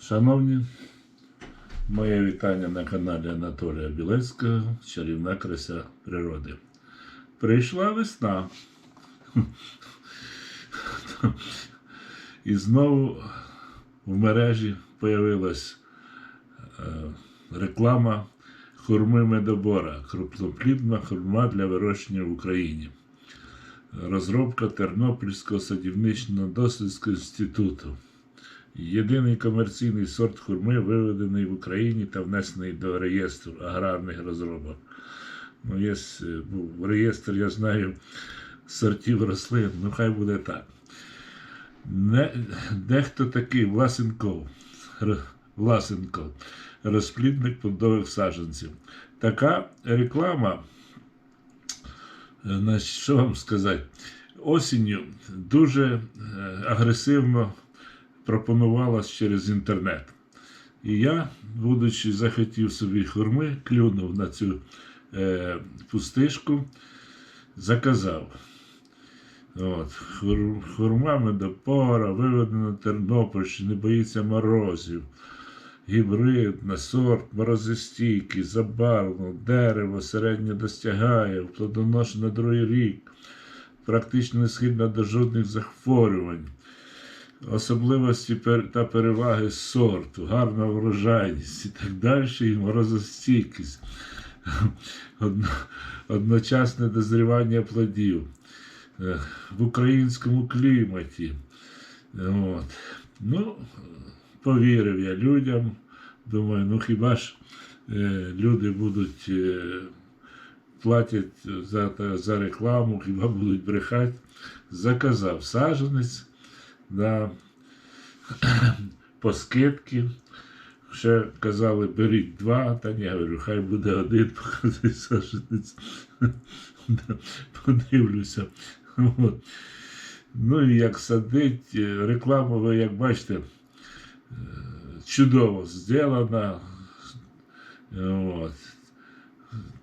Шановні, моє вітання на каналі Анатолія Білецького, чарівна краса природи. Прийшла весна. І знову в мережі появилась е, реклама хурми медобора, крупноплідна хурма для вирощення в Україні. Розробка Тернопільського садівничного дослідського інституту. Єдиний комерційний сорт хурми виведений в Україні та внесений до реєстру аграрних розробок. Ну, є е, був реєстр, я знаю, сортів рослин, ну хай буде так. Не, дехто такий Власенков, Власенков, розплідник плодових саджанців. Така реклама, е, на що вам сказати, осінню дуже е, агресивно пропонувалась через інтернет. І я, будучи захотів собі хурми, клюнув на цю е, пустишку, заказав. От, хур, хурма медопора, виведена на не боїться морозів. Гібридна, сорт, морозостійкий, забарвлено, дерево середньо достягає, плодоношено на другий рік, практично не схильна до жодних захворювань особливості та переваги сорту, гарна врожайність і так далі, і морозостійкість, одночасне дозрівання плодів е, в українському кліматі. От. Ну, повірив я людям. Думаю, ну хіба ж е, люди будуть е, платять за, за рекламу, хіба будуть брехати. Заказав саджанець на по скидки. Ще казали, беріть два, та ні, я говорю, хай буде один, показує саджанець. Подивлюся. От. Ну і як садить, е, реклама, ви як бачите, е, чудово зроблена. От.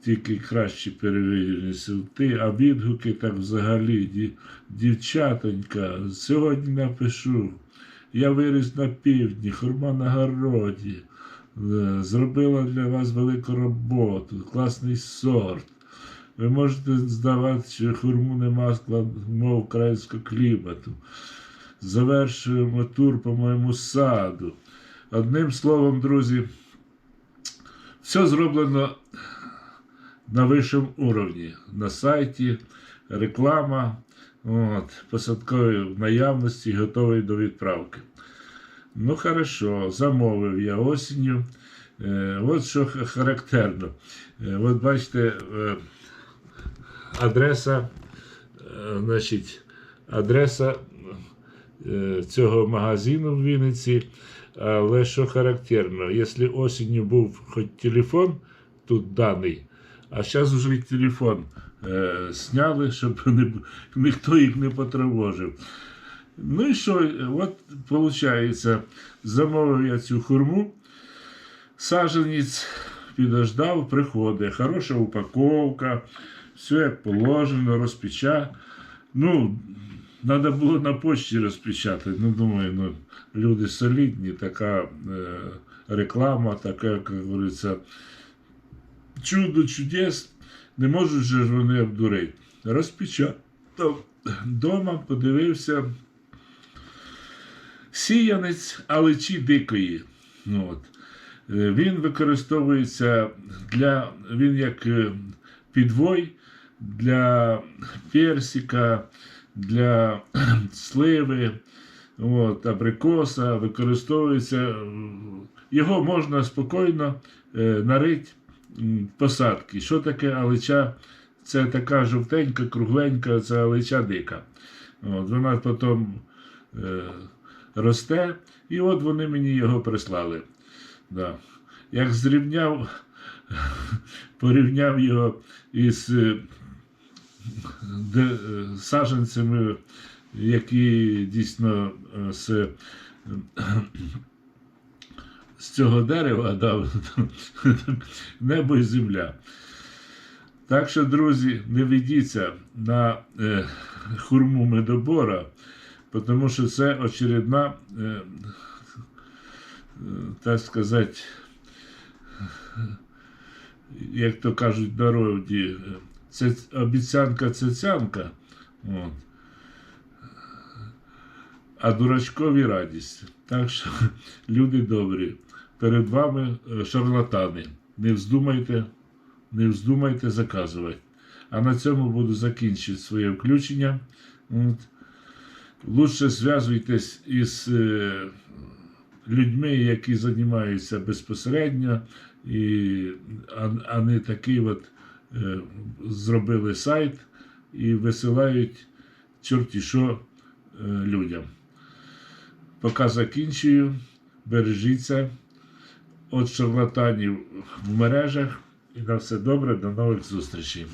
Тільки кращі перевірені сорти, а відгуки так взагалі. Дівчатонька, сьогодні напишу. Я виріс на півдні, хурма на городі. Е, Зробила для вас велику роботу, класний сорт. Ви можете здавати, що хурму нема складного українського клімату. Завершуємо тур по моєму саду. Одним словом, друзі, все зроблено на вищому уровні. На сайті реклама, от, посадкові в наявності, готовий до відправки. Ну, хорошо, замовив я осінню. Е, от що характерно. Е, от бачите, е, адреса, е, значить, адреса е, цього магазину в Вінниці. Але що характерно, якщо осінню був хоч телефон тут даний, а зараз вже телефон е, сняли, щоб не, ніхто їх не потривожив. Ну і що, от виходить, замовив я цю хурму, саженець підождав, приходить, хороша упаковка, все як положено, розпеча. Ну, треба було на почті розпечатати. Ну, думаю, ну, люди солідні, така е, реклама, така, як говориться, чудо чудес, не можуть же вони обдурити. Розпечатав. Дома подивився. Сіянець алечі дикої. Ну, От. Е, Він використовується для, він як е, підвой для персика, для сливи, от, абрикоса, використовується. е, Його можна спокійно нарити посадки. Що таке алеча? Це така жовтенька, кругленька, це алеча дика. От, вона потім е, росте, і от вони мені його прислали. Да. Як зрівняв, порівняв його із е, де, е, саджанцями, які дійсно е, з, е, з цього дерева да, небо і земля. Так що, друзі, не ведіться на е, хурму медобора, тому що це очередна е, так сказати, як то кажуть народі, це обіцянка цецянка. От. А дурачкові радість. Так що, люди добрі, перед вами е, шарлатани. Не вздумайте, не вздумайте заказувати. А на цьому буду закінчити своє включення. Лучше зв'язуйтесь із е, людьми, які займаються безпосередньо, і, а, не такий от е, зробили сайт і висилають чорті що людям. Поки закінчую. Бережіться від шарлатанів в мережах. І на все добре, до нових зустрічей.